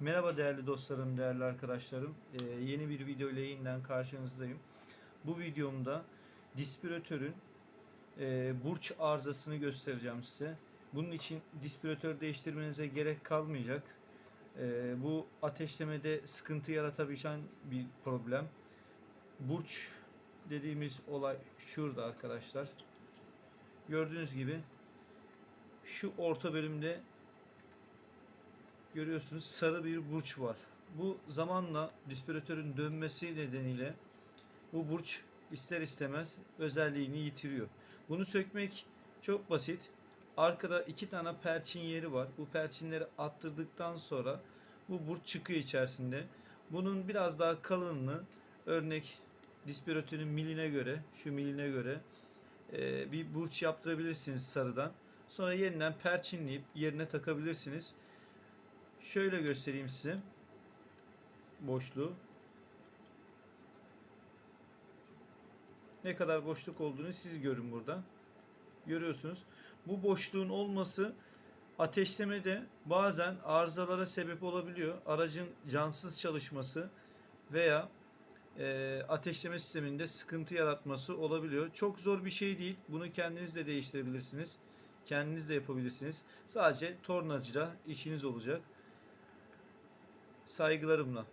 Merhaba değerli dostlarım, değerli arkadaşlarım. Ee, yeni bir video ile yeniden karşınızdayım. Bu videomda dispiratörün e, burç arızasını göstereceğim size. Bunun için dispiratör değiştirmenize gerek kalmayacak. Ee, bu ateşlemede sıkıntı yaratabilen bir problem. Burç dediğimiz olay şurada arkadaşlar. Gördüğünüz gibi şu orta bölümde görüyorsunuz sarı bir burç var. Bu zamanla dispiratörün dönmesi nedeniyle bu burç ister istemez özelliğini yitiriyor. Bunu sökmek çok basit. Arkada iki tane perçin yeri var. Bu perçinleri attırdıktan sonra bu burç çıkıyor içerisinde. Bunun biraz daha kalınlığı örnek dispiratörün miline göre, şu miline göre e, bir burç yaptırabilirsiniz sarıdan. Sonra yeniden perçinleyip yerine takabilirsiniz. Şöyle göstereyim size. Boşluğu. Ne kadar boşluk olduğunu siz görün burada. Görüyorsunuz. Bu boşluğun olması ateşlemede bazen arızalara sebep olabiliyor. Aracın cansız çalışması veya e, ateşleme sisteminde sıkıntı yaratması olabiliyor. Çok zor bir şey değil. Bunu kendiniz de değiştirebilirsiniz. Kendiniz de yapabilirsiniz. Sadece tornacıda işiniz olacak. Saygılarımla.